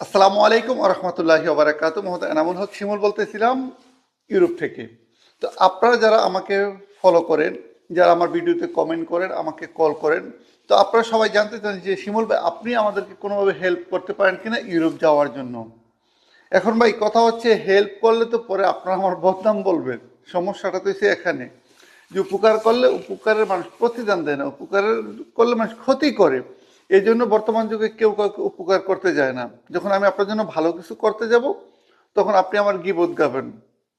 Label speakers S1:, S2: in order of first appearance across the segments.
S1: আসসালামু আলাইকুম আরহামতুল্লাহি ওবরাকাত মোহাম্মদ এনামুল হক শিমুল বলতেছিলাম ইউরোপ থেকে। তো আপনারা যারা আমাকে ফলো করেন, যারা আমার ভিডিওতে কমেন্ট করেন, আমাকে কল করেন, তো আপনারা সবাই জানতে চান যে শিমুল ভাই, আপনি আমাদেরকে কোনোভাবে হেল্প করতে পারেন কিনা ইউরোপ যাওয়ার জন্য? এখন ভাই, কথা হচ্ছে হেল্প করলে তো পরে আপনারা আমার বদনাম বলবেন। সমস্যাটা তো এসে এখানে। যে উপকার করলে উপকারের মানুষ প্রতিদান দেয় না উপকারের করলে মানুষ ক্ষতি করে। এই জন্য বর্তমান যুগে কেউ কাউকে উপকার করতে যায় না। যখন আমি আপনার জন্য ভালো কিছু করতে যাব, তখন আপনি আমার গিবোধ গাবেন।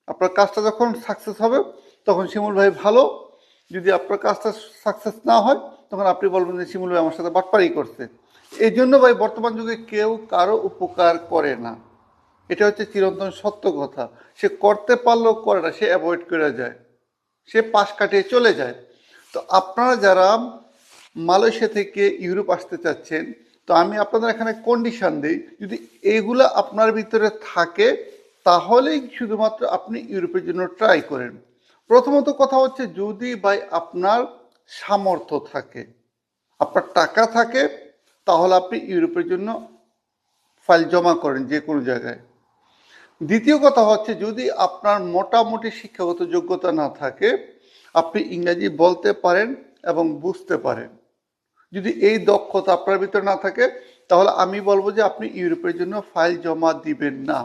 S1: আপনার কাজটা যখন সাকসেস হবে, তখন শিমুল ভাই ভালো। যদি আপনার কাজটা সাকসেস না হয়, তখন আপনি বলবেন যে, শিমুল ভাই আমার সাথে বাটপারি করছে। এই জন্য ভাই, বর্তমান যুগে কেউ কারও উপকার করে না। এটা হচ্ছে চিরন্তন সত্য কথা। সে করতে পারলেও করে না, সে অ্যাভয়েড করে যায়। সে পাশ কাটিয়ে চলে যায়। তো আপনারা যারা মালয়েশিয়া থেকে ইউরোপ আসতে চাচ্ছেন, তো আমি আপনাদের এখানে কন্ডিশন দিই, যদি এগুলো আপনার ভিতরে থাকে, তাহলেই শুধুমাত্র আপনি ইউরোপের জন্য ট্রাই করেন। প্রথমত কথা হচ্ছে, যদি ভাই আপনার সামর্থ্য থাকে, আপনার টাকা থাকে, তাহলে আপনি ইউরোপের জন্য ফাইল জমা করেন যে কোনো জায়গায়। দ্বিতীয় কথা হচ্ছে, যদি আপনার মোটামুটি শিক্ষাগত যোগ্যতা না থাকে, আপনি ইংরাজি বলতে পারেন এবং বুঝতে পারেন। যদি এই দক্ষতা আপনার ভিতরে না থাকে, তাহলে আমি বলব যে আপনি ইউরোপের জন্য ফাইল জমা দিবেন না।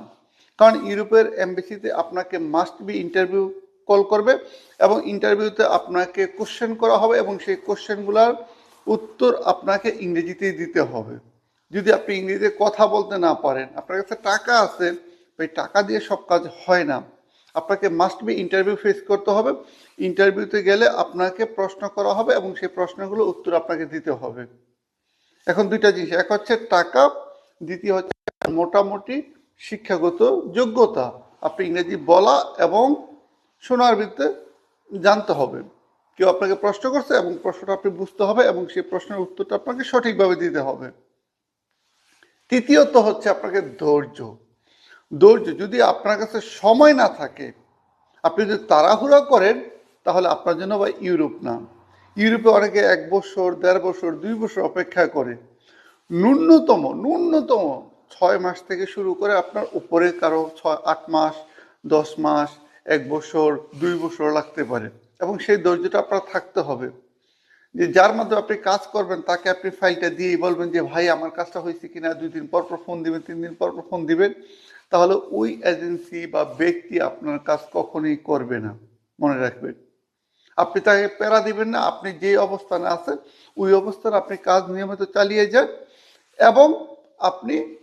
S1: কারণ ইউরোপের এমবেসিতে আপনাকে মাস্ট বি ইন্টারভিউ কল করবে এবং ইন্টারভিউতে আপনাকে কোশ্চেন করা হবে এবং সেই কোশ্চেনগুলোর উত্তর আপনাকে ইংরেজিতেই দিতে হবে। যদি আপনি ইংরেজিতে কথা বলতে না পারেন, আপনার কাছে টাকা আছে ওই টাকা দিয়ে সব কাজ হয় না। আপনাকে মাস্ট বি ইন্টারভিউ ফেস করতে হবে। ইন্টারভিউতে গেলে আপনাকে প্রশ্ন করা হবে এবং সেই প্রশ্নগুলো উত্তর আপনাকে দিতে হবে। এখন দুইটা জিনিস, এক হচ্ছে টাকা, দ্বিতীয় হচ্ছে মোটামুটি শিক্ষাগত যোগ্যতা। আপনি ইংরেজি বলা এবং শোনার ভিত্তিতে জানতে হবে। কেউ আপনাকে প্রশ্ন করছে এবং প্রশ্নটা আপনি বুঝতে হবে এবং সেই প্রশ্নের উত্তরটা আপনাকে সঠিকভাবে দিতে হবে। তৃতীয়ত হচ্ছে আপনাকে ধৈর্য। ধৈর্য, যদি আপনার কাছে সময় না থাকে, আপনি যদি তাড়াহুড়া করেন, তাহলে আপনার জন্য বা ইউরোপ না। ইউরোপে অনেকে এক বছর, দেড় বছর, দুই বছর অপেক্ষা করে। ন্যূনতম ন্যূনতম ছয় মাস থেকে শুরু করে আপনার উপরে কারও ছয়, আট মাস, দশ মাস, এক বছর, দুই বছর লাগতে পারে। এবং সেই ধৈর্যটা আপনার থাকতে হবে। যে যার মাধ্যমে আপনি কাজ করবেন, তাকে আপনি ফাইলটা দিয়েই বলবেন যে, ভাই, আমার কাজটা হয়েছে কিনা? দুই দিন পর পর ফোন দিবেন, তিন দিন পর পর ফোন দিবেন। তাহলে ওই এজেন্সি বা ব্যক্তি আপনার কাজ কখনোই করবে না। মনে রাখবেন। আপনি তাকে প্যারা দিবেন না, আপনি যে অবস্থানে আছেন, ওই অবস্থানে আপনি কাজ নিয়মিত চালিয়ে যান এবং আপনি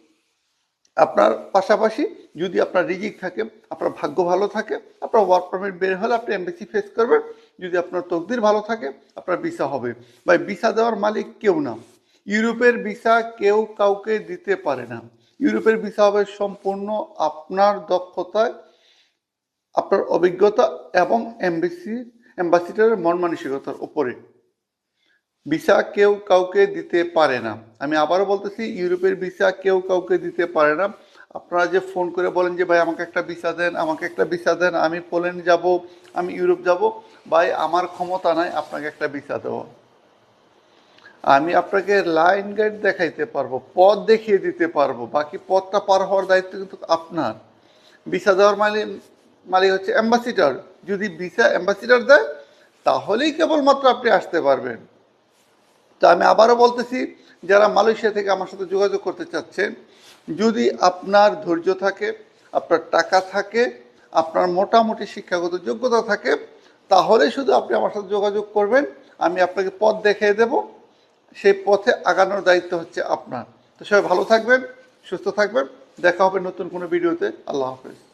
S1: আপনার পাশাপাশি যদি আপনার রিজিক থাকে, আপনার ভাগ্য ভালো থাকে, আপনার ওয়ার্ক পারমিট বের হলে আপনি এমবেসি ফেস করবেন। যদি আপনার তকদির ভালো থাকে, আপনার ভিসা হবে। বা ভিসা দেওয়ার মালিক কেউ না। ইউরোপের ভিসা কেউ কাউকে দিতে পারে না। ইউরোপের ভিসা হবে সম্পূর্ণ আপনার দক্ষতায়, আপনার অভিজ্ঞতা এবং এমবিসি অ্যাম্বাসিডারের মন মানসিকতার উপরে। ভিসা কেউ কাউকে দিতে পারে না। আমি আবারও বলতেছি, ইউরোপের ভিসা কেউ কাউকে দিতে পারে না। আপনারা যে ফোন করে বলেন যে, ভাই, আমাকে একটা ভিসা দেন, আমাকে একটা ভিসা দেন, আমি পোল্যান্ড যাব, আমি ইউরোপ যাব। ভাই, আমার ক্ষমতা নাই, আপনাকে একটা ভিসা দেওয়া। আমি আপনাকে লাইন গাইড দেখাইতে পারব, পথ দেখিয়ে দিতে পারব, বাকি পথটা পার হওয়ার দায়িত্ব কিন্তু আপনার। ভিসা দেওয়ার মালিক মালিক হচ্ছে অ্যাম্বাসিডার যদি ভিসা অ্যাম্বাসিডার দেয়, তাহলেই কেবলমাত্র আপনি আসতে পারবেন। তো আমি আবারও বলতেছি, যারা মালয়েশিয়া থেকে আমার সাথে যোগাযোগ করতে চাচ্ছেন, যদি আপনার ধৈর্য থাকে, আপনার টাকা থাকে, আপনার মোটামুটি শিক্ষাগত যোগ্যতা থাকে, তাহলে শুধু আপনি আমার সাথে যোগাযোগ করবেন, আমি আপনাকে পথ দেখিয়ে দেব। সেই পথে আগানোর দায়িত্ব হচ্ছে আপনার। তো সবাই ভালো থাকবেন, সুস্থ থাকবেন। দেখা হবে নতুন কোনো ভিডিওতে। আল্লাহ হাফেজ।